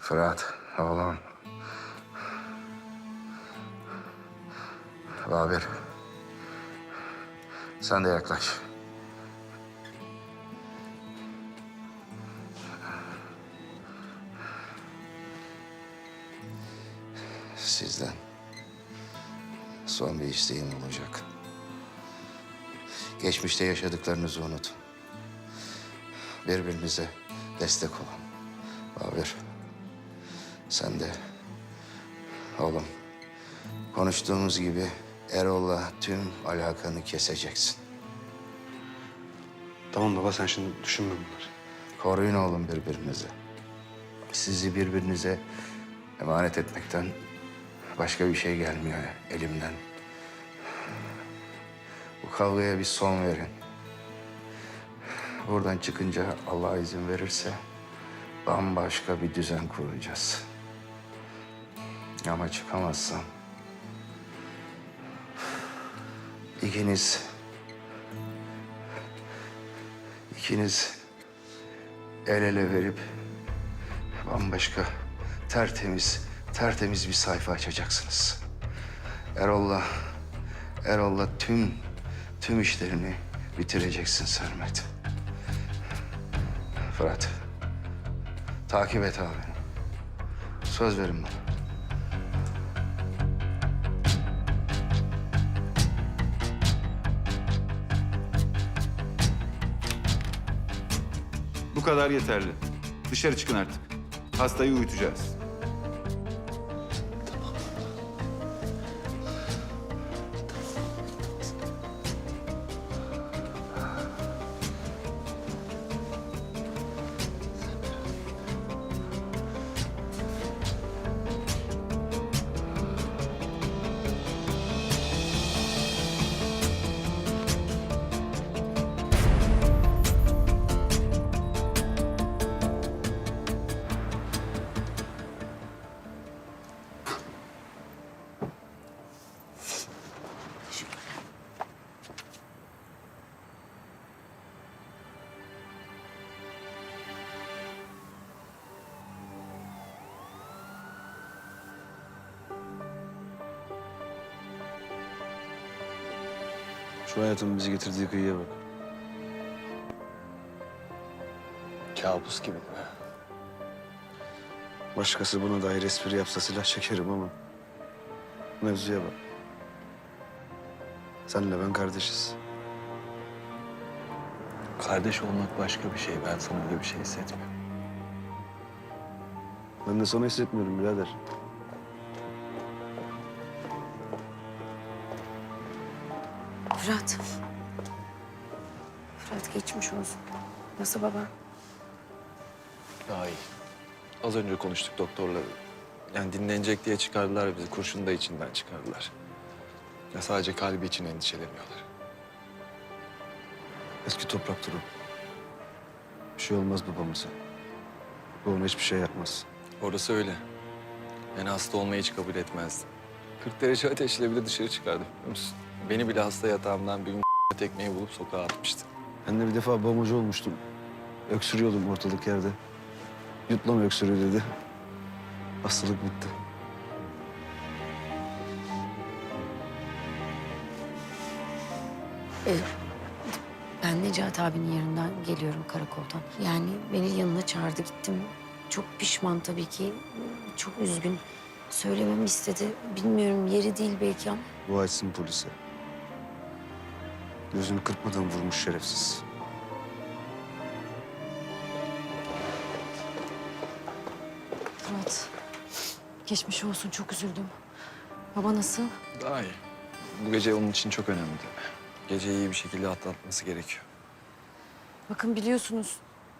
Fırat, oğlum. Babir. Sen de yaklaş. Sizden son bir isteğim olacak. Geçmişte yaşadıklarınızı unutun. Birbirinize destek olun. Babir, sen de oğlum konuştuğumuz gibi Erol'la tüm alakanı keseceksin. Tamam baba sen şimdi düşünme bunları. Koruyun oğlum birbirinizi. Sizi birbirinize emanet etmekten başka bir şey gelmiyor elimden. Bu kavgaya bir son verin. Buradan çıkınca Allah izin verirse bambaşka bir düzen kuracağız. Ama çıkamazsam ikiniz ikiniz el ele verip bambaşka tertemiz tertemiz bir sayfa açacaksınız. Erol'la Erol'la tüm tüm işlerini bitireceksin Sermet. Fırat. Takip et abi. Söz verin bana. Bu kadar yeterli. Dışarı çıkın artık. Hastayı uyutacağız. Şu hayatın bizi getirdiği kıyıya bak. Kabus gibi. Başkası buna dair espri yapsa silah çekerim ama... Mevzuya bak. Senle ben kardeşiz. Kardeş olmak başka bir şey. Ben sana öyle bir şey hissetmiyorum. Ben de sana hissetmiyorum birader. Fırat. Fırat geçmiş olsun. Nasıl baba? Daha iyi. Az önce konuştuk doktorla. Yani dinlenecek diye çıkardılar bizi. Kurşunu da içinden çıkardılar. Ya sadece kalbi için endişeleniyorlar. Eski toprak duru. Bir şey olmaz babamıza. Bu ona hiçbir şey yapmaz. Orası öyle. Yani hasta olmayı hiç kabul etmezdi. 40 derece ateşle bile dışarı çıkardı biliyor musun? Beni bile hasta yatağımdan bir gün tekmeyi bulup sokağa atmıştı. Ben de bir defa bombacı olmuştum. Öksürüyordum ortalık yerde. Yutlama öksürüğü dedi. Hastalık bitti. Ee, ben Necati abinin yerinden geliyorum karakoldan. Yani beni yanına çağırdı gittim. Çok pişman tabii ki. Çok üzgün. Söylememi istedi. Bilmiyorum yeri değil belki ama. Dua etsin polise. Gözünü kırpmadan vurmuş şerefsiz. Fırat. Geçmiş olsun çok üzüldüm. Baba nasıl? Daha iyi. Bu gece onun için çok önemli. Geceyi iyi bir şekilde atlatması gerekiyor. Bakın biliyorsunuz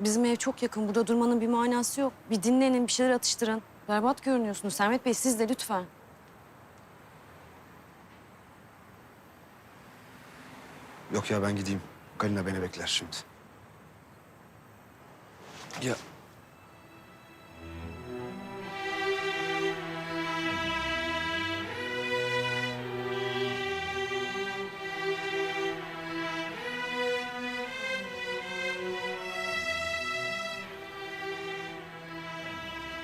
bizim ev çok yakın. Burada durmanın bir manası yok. Bir dinlenin, bir şeyler atıştırın. Berbat görünüyorsunuz. Sermet Bey siz de lütfen. Yok ya ben gideyim. Galina beni bekler şimdi. Ya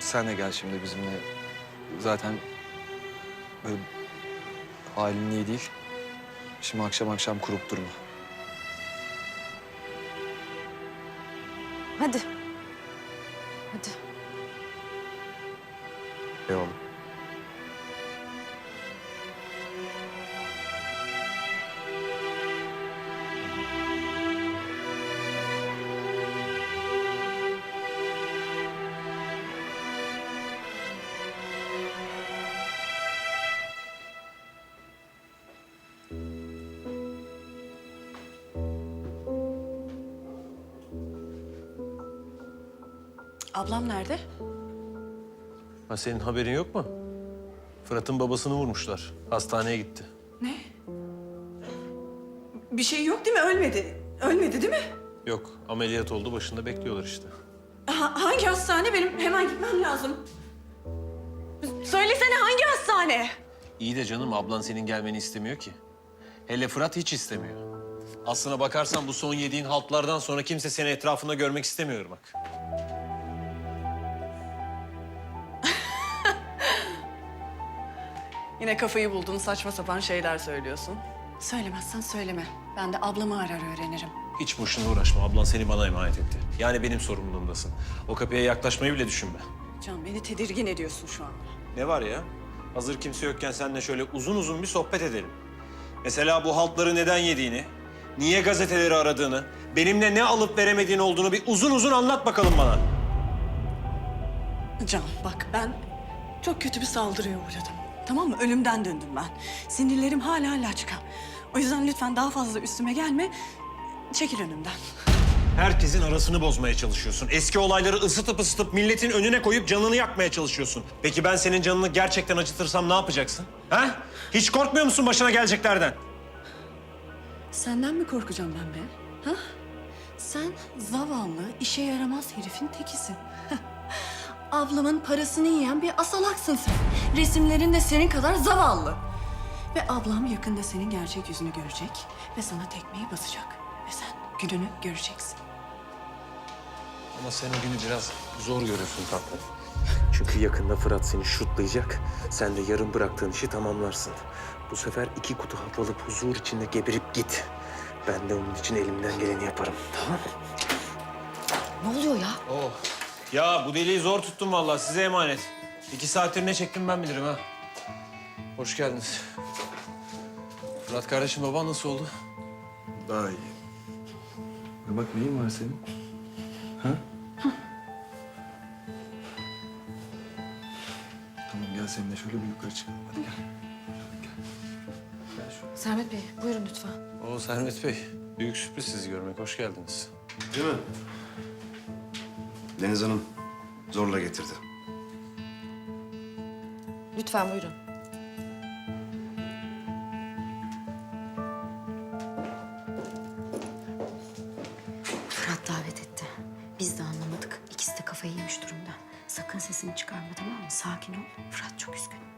Sen de gel şimdi bizimle. Zaten böyle halin iyi değil. Şimdi akşam akşam kurup durma. Hadi. Hadi. Eyvallah. Ablam nerede? Ha senin haberin yok mu? Fırat'ın babasını vurmuşlar. Hastaneye gitti. Ne? Bir şey yok değil mi? Ölmedi. Ölmedi değil mi? Yok, ameliyat oldu. Başında bekliyorlar işte. Ha- hangi hastane? Benim hemen gitmem lazım. Söylesene hangi hastane? İyi de canım, ablan senin gelmeni istemiyor ki. Hele Fırat hiç istemiyor. Aslına bakarsan bu son yediğin haltlardan sonra kimse seni etrafında görmek istemiyor bak. Yine kafayı buldun, saçma sapan şeyler söylüyorsun. Söylemezsen söyleme. Ben de ablamı arar öğrenirim. Hiç boşuna uğraşma. Ablan seni bana emanet etti. Yani benim sorumluluğumdasın. O kapıya yaklaşmayı bile düşünme. Can beni tedirgin ediyorsun şu an. Ne var ya? Hazır kimse yokken seninle şöyle uzun uzun bir sohbet edelim. Mesela bu haltları neden yediğini, niye gazeteleri aradığını, benimle ne alıp veremediğin olduğunu bir uzun uzun anlat bakalım bana. Can bak ben çok kötü bir saldırıya uğradım. Tamam mı? Ölümden döndüm ben. Sinirlerim hala laçka. O yüzden lütfen daha fazla üstüme gelme. Çekil önümden. Herkesin arasını bozmaya çalışıyorsun. Eski olayları ısıtıp ısıtıp milletin önüne koyup canını yakmaya çalışıyorsun. Peki ben senin canını gerçekten acıtırsam ne yapacaksın? Ha? Hiç korkmuyor musun başına geleceklerden? Senden mi korkacağım ben be? Ha? Sen zavallı, işe yaramaz herifin tekisin. Ablamın parasını yiyen bir asalaksın sen. Resimlerin de senin kadar zavallı. Ve ablam yakında senin gerçek yüzünü görecek ve sana tekmeyi basacak. Ve sen gününü göreceksin. Ama sen o günü biraz zor görüyorsun tatlım. Çünkü yakında Fırat seni şutlayacak. Sen de yarım bıraktığın işi tamamlarsın. Bu sefer iki kutu hap alıp huzur içinde geberip git. Ben de onun için elimden geleni yaparım. Tamam Ne oluyor ya? Oh. Ya bu deliği zor tuttum vallahi size emanet. İki saattir ne çektim ben bilirim ha. Hoş geldiniz. Fırat kardeşim baban nasıl oldu? Daha iyi. Ya bak neyin var senin? Ha? tamam gel seninle şöyle bir yukarı çıkalım. Hadi gel. Sermet Bey buyurun lütfen. Oo Sermet Bey. Büyük sürpriz sizi görmek. Hoş geldiniz. Değil mi? Deniz Hanım zorla getirdi. Lütfen buyurun. Fırat davet etti. Biz de anlamadık. İkisi de kafayı yemiş durumda. Sakın sesini çıkarma tamam mı? Sakin ol. Fırat çok üzgün.